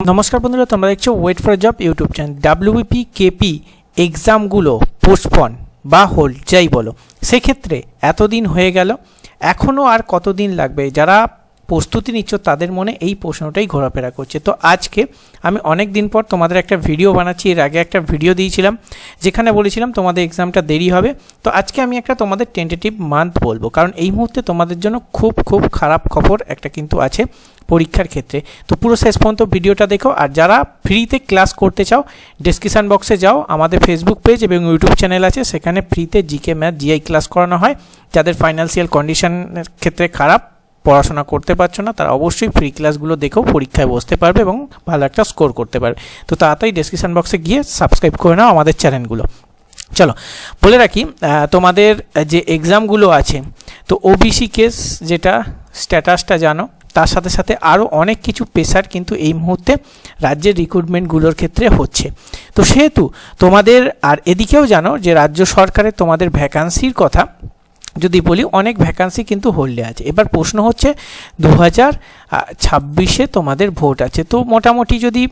নমস্কার বন্ধুরা, তোমরা দেখছ wait for job YouTube channel WBP KP এক্সামগুলো postpone বা হোল্ড যাই বলো। সেক্ষেত্রে এতদিন হয়ে গেল এখনও আর কতদিন লাগবে? যারা প্রস্তুতি নিচ্ছ, তাদের মনে এই প্রশ্নটাই ঘোরাফেরা করছে। তো আজকে আমি অনেক দিন পর তোমাদের একটা ভিডিও বানাচ্ছি। এর আগে একটা ভিডিও দিয়েছিলাম, যেখানে বলেছিলাম তোমাদের এক্সামটা দেরি হবে। তো আজকে আমি একটা তোমাদের টেন্টেটিভ মান্থ বলব, কারণ এই মুহূর্তে তোমাদের জন্য খুব খুব খারাপ খবর একটা কিন্তু আছে। পরীক্ষার ক্ষেত্রে। তো পুরো শেষ পর্যন্ত ভিডিওটা দেখো, আর যারা ফ্রিতে ক্লাস করতে চাও ডেসক্রিপশান বক্সে যাও। আমাদের ফেসবুক পেজ এবং ইউটিউব চ্যানেল আছে, সেখানে ফ্রিতে জিকে ম্যাথ জিআই ক্লাস করানো হয়। যাদের ফাইন্যান্সিয়াল কন্ডিশনের ক্ষেত্রে খারাপ, পড়াশোনা করতে পারছ না, তারা অবশ্যই ফ্রি ক্লাসগুলো দেখেও পরীক্ষায় বসতে পারবে এবং ভালো একটা স্কোর করতে পারবে। তো তাড়াতাড়ি ডেসক্রিপশান বক্সে গিয়ে সাবস্ক্রাইব করে নাও আমাদের চ্যানেলগুলো চলো, বলে রাখি তোমাদের যে এক্সামগুলো আছে, তো ওবিসি কেস যেটা স্ট্যাটাসটা জানো। তার সাথে সাথে আরও অনেক কিছু পেশার কিন্তু এই মুহূর্তে রাজ্যের রিক্রুটমেন্টগুলোর ক্ষেত্রে হচ্ছে। তো সেহেতু তোমাদের, আর এদিকেও জানো যে রাজ্য সরকারের তোমাদের ভ্যাকান্সির কথা যদি বলি, অনেক ভ্যাকান্সি কিন্তু হোল্ডে আছে। এবার প্রশ্ন হচ্ছে দু হাজার ছাব্বিশে তোমাদের ভোট আছে। তো মোটামুটি যদি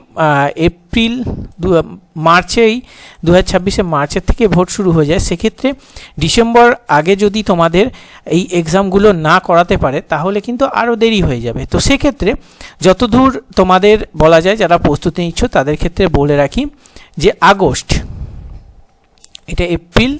এপ্রিল, দু মার্চেই দু হাজার ছাব্বিশে মার্চের থেকে ভোট শুরু হয়ে যায়, সেক্ষেত্রে ডিসেম্বর আগে যদি তোমাদের এই এক্সামগুলো না করাতে পারে, তাহলে কিন্তু আরও দেরি হয়ে যাবে। তো সেক্ষেত্রে যতদূর তোমাদের বলা যায়, যারা প্রস্তুতি নিচ্ছ, তাদের ক্ষেত্রে বলে রাখি যে আগস্ট, এটা April,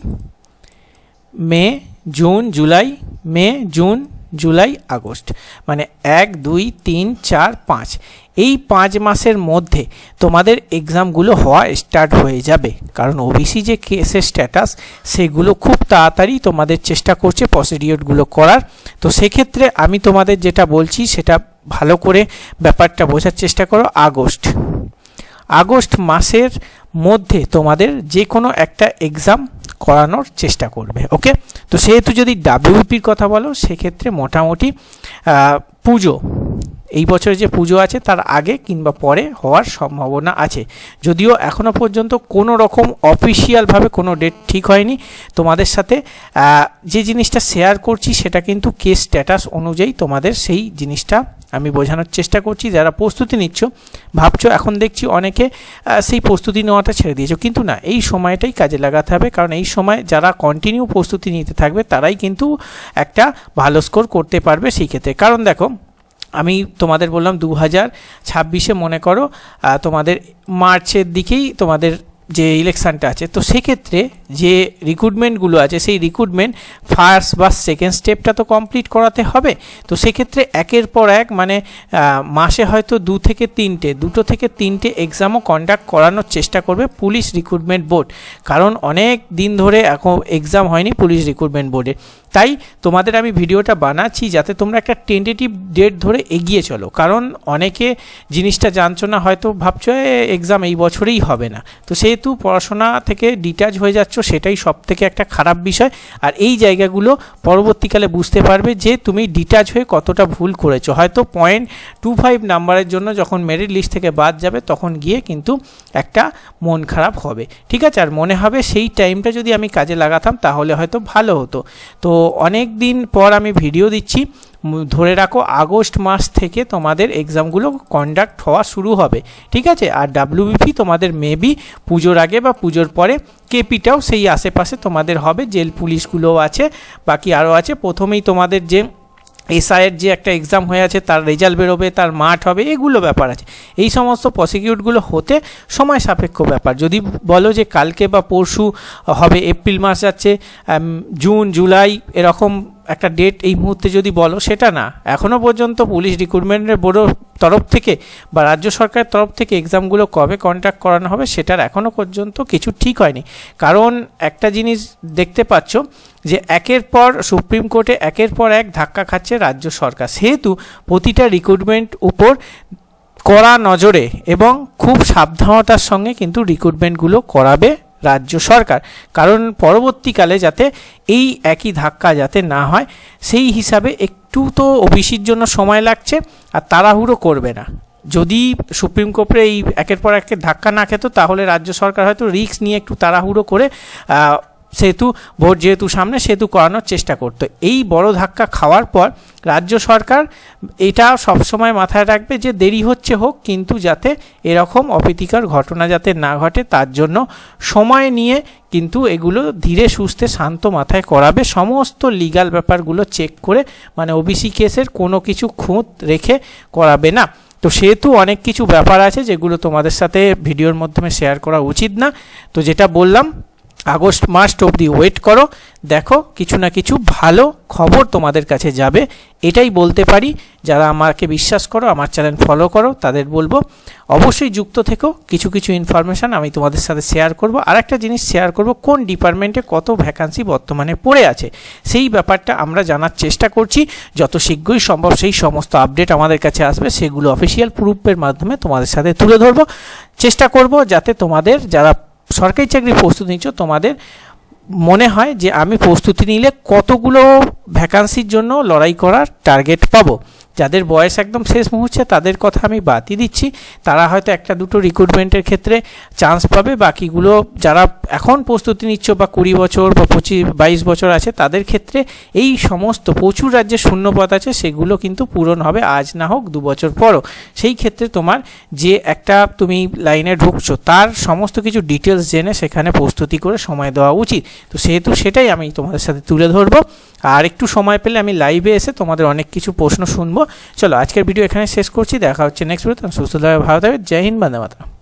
May June, July, May, June, July, August. মানে এক, দুই, তিন, চার, পাঁচ। এই পাঁচ মাসের মধ্যে তোমাদের এক্সামগুলো হওয়া স্টার্ট হয়ে যাবে। কারণ ওবিসি যে কেসের স্ট্যাটাস সেগুলো খুব তাড়াতাড়ি তোমাদের চেষ্টা করছে প্রসিডিওরগুলো করার। তো সেক্ষেত্রে আমি তোমাদের যেটা বলছি, সেটা ভালো করে ব্যাপারটা বোঝার চেষ্টা করো, আগস্ট। আগস্ট মাসের মধ্যে তোমাদের যে কোনো একটা এক্সাম করানোর চেষ্টা করবে ওকে তো সেহেতু যদি ডাব্লিউপির কথা বলো, সেক্ষেত্রে মোটামুটি পুজো, এই বছরে যে পুজো আছে তার আগে কিংবা পরে হওয়ার সম্ভাবনা আছে। যদিও এখনও পর্যন্ত কোনো রকম অফিসিয়ালভাবে কোনো ডেট ঠিক হয়নি। তোমাদের সাথে যে জিনিসটা শেয়ার করছি সেটা কিন্তু কেস স্ট্যাটাস অনুযায়ী তোমাদের সেই জিনিসটা আমি বোঝানোর চেষ্টা করছি, যারা প্রস্তুতি নিচ্ছ, ভাবছ এখন দেখছি অনেকে সেই প্রস্তুতি নেওয়াটা ছেড়ে দিয়েছ। কিন্তু না, এই সময়টাই কাজে লাগাতে হবে, কারণ এই সময় যারা কন্টিনিউ প্রস্তুতি নিতে থাকবে, তারাই কিন্তু একটা ভালো স্কোর করতে পারবে সেই ক্ষেত্রে। কারণ দেখো, আমি তোমাদের বললাম দু হাজার ছাব্বিশে মনে করো তোমাদের মার্চের দিকেই তোমাদের যে ইলেকশানটা আছে, তো সেক্ষেত্রে যে রিক্রুটমেন্টগুলো আছে, সেই রিক্রুটমেন্ট ফার্স্ট বা সেকেন্ড স্টেপটা তো কমপ্লিট করাতে হবে। তো সেক্ষেত্রে একের পর এক মানে মাসে হয়তো দু থেকে তিনটে, দুটো থেকে তিনটে এক্সামও কন্ডাক্ট করানোর চেষ্টা করবে পুলিশ রিক্রুটমেন্ট বোর্ড কারণ অনেক দিন ধরে এখন এক্সাম হয়নি পুলিশ রিক্রুটমেন্ট বোর্ডে তাই তোমাদের আমি ভিডিওটা বানাচ্ছি যাতে তোমরা একটা টেন্টেটিভ ডেট ধরে এগিয়ে চলো। কারণ অনেকে জিনিসটা জানছো না, হয়তো ভাবছ এক্সাম এই বছরেই হবে না। তো সেহেতু পড়াশোনা থেকে ডিটাচ হয়ে যাচ্ছ সেটাই সব থেকে একটা খারাপ বিষয়। আর এই জায়গাগুলো পরবর্তীকালে বুঝতে পারবে যে তুমি ডিটাচ হয়ে কতটা ভুল করেছ। হয়তো পয়েন্ট টু ফাইভ নাম্বারের জন্য যখন মেরিট লিস্ট থেকে বাদ যাবে তখন গিয়ে কিন্তু একটা মন খারাপ হবে। ঠিক আছে? আর মনে হবে সেই টাইমটা যদি আমি কাজে লাগাতাম তাহলে হয়তো ভালো হতো। তো অনেক দিন পর আমি ভিডিও দিচ্ছি। ধরে রাখো, আগস্ট মাস থেকে তোমাদের এক্সামগুলো কন্ডাক্ট হওয়া শুরু হবে। ঠিক আছে? আর ডাব্লিউবিপি তোমাদের মেবি পুজোর আগে বা পুজোর পরে কেপিটাও সেই আশেপাশে তোমাদের হবে। জেল পুলিশগুলোও আছে, বাকি আরও আছে। প্রথমেই তোমাদের যে এসআইয়ের যে একটা এক্সাম হয়ে আছে, তার রেজাল্ট বেরোবে, তার মাঠ হবে, এগুলো ব্যাপার আছে। এই সমস্ত প্রসিকিউটগুলো হতে সময় সাপেক্ষ ব্যাপার। যদি বলো যে কালকে বা পরশু হবে, এপ্রিল মাস যাচ্ছে জুন, জুলাই, এরকম একটা ডেট এই মুহূর্তে যদি বলো, সেটা না। এখনও পর্যন্ত পুলিশ রিক্রুটমেন্টের বড় তরফ থেকে বা রাজ্য সরকারের তরফ থেকে এক্সামগুলো কবে কন্ট্যাক্ট করানো হবে সেটার এখনও পর্যন্ত কিছু ঠিক হয়নি। কারণ একটা জিনিস দেখতে পাচ্ছ যে একের পর সুপ্রিম কোর্টে একের পর এক ধাক্কা খাচ্ছে রাজ্য সরকার। সেহেতু প্রতিটা রিক্রুটমেন্ট উপর কড়া নজরে এবং খুব সাবধানতার সঙ্গে কিন্তু রিক্রুটমেন্টগুলো করাবে রাজ্য সরকার। কারণ পরবর্তীকালে যাতে এই একই ধাক্কা যাতে না হয়, সেই হিসাবে একটু তো ওবিসির জন্য সময় লাগছে আর তাড়াহুড়ো করবে না। যদি সুপ্রিম কোর্টে এই একের পর একের ধাক্কা না খেত, তাহলে রাজ্য সরকার হয়তো রিস্ক নিয়ে একটু তাড়াহুড়ো করে সেহেতু ভোট যেহেতু সামনে সেহেতু করানোর চেষ্টা করতো। এই বড় ধাক্কা খাওয়ার পর রাজ্য সরকার এটা সবসময় মাথায় রাখবে যে দেরি হচ্ছে হোক, কিন্তু যাতে এরকম অপ্রীতিকর ঘটনা যাতে না ঘটে, তার জন্য সময় নিয়ে কিন্তু এগুলো ধীরে সুস্থে শান্ত মাথায় করাবে। সমস্ত লিগাল ব্যাপারগুলো চেক করে মানে ওবিসি কেসের কোনো কিছু খুঁত রেখে করাবে না। তো সেহেতু অনেক কিছু ব্যাপার আছে যেগুলো তোমাদের সাথে ভিডিওর মাধ্যমে শেয়ার করা উচিত না। তো যেটা বললাম আগস্ট মাস অবধি ওয়েট করো। দেখো কিছু না কিছু ভালো খবর তোমাদের কাছে যাবে। এটাই বলতে পারি। যারা আমাকে বিশ্বাস করো, আমার চ্যানেল ফলো করো, তাদের বলব, অবশ্যই যুক্ত থেকো। কিছু কিছু ইনফরমেশান আমি তোমাদের সাথে শেয়ার করব। আর একটা জিনিস শেয়ার করব, কোন ডিপার্টমেন্টে কত ভ্যাকান্সি বর্তমানে পড়ে আছে? সেই ব্যাপারটা আমরা জানার চেষ্টা করছি। যত শীঘ্রই সম্ভব সেই সমস্ত আপডেট আমাদের কাছে আসবে, সেগুলো অফিসিয়াল প্রুফের মাধ্যমে তোমাদের সাথে তুলে ধরবো। চেষ্টা করব যাতে তোমাদের, যারা সরকারি চাকরির প্রস্তুতি নিচ্ছ, তোমাদের মনে হয় যে আমি প্রস্তুতি নিলে কতগুলো ভ্যাকান্সির জন্য লড়াই করার টার্গেট পাবো? যাদের বয়স একদম শেষ মুহূর্তে তাদের কথা আমি বাদই দিচ্ছি। তারা হয়তো একটা দুটো রিক্রুটমেন্টের ক্ষেত্রে চান্স পাবে। বাকিগুলো যারা এখন প্রস্তুতি নিচ্ছ বা কুড়ি বছর বা পঁচিশ, বাইশ বছর আছে, তাদের ক্ষেত্রে এই সমস্ত প্রচুর রাজ্যে শূন্যপদ আছে, সেগুলো কিন্তু পূরণ হবে। আজ না হোক দু বছর পরও। সেই ক্ষেত্রে তোমার যে একটা তুমি লাইনে ঢুকছো, তার সমস্ত কিছু ডিটেলস জেনে সেখানে প্রস্তুতি করে সময় দেওয়া উচিত। তো সেহেতু সেটাই আমি তোমাদের সাথে তুলে ধরবো। আর একটু সময় পেলে আমি লাইভে এসে তোমাদের অনেক কিছু প্রশ্ন শুনব। চলো, আজকের ভিডিও এখানে শেষ করছি। দেখা হচ্ছে নেক্সট ভিডিও সুস্থভাবে ভালো থাকবে জয় হিন্দ, বন্দে মাতরম।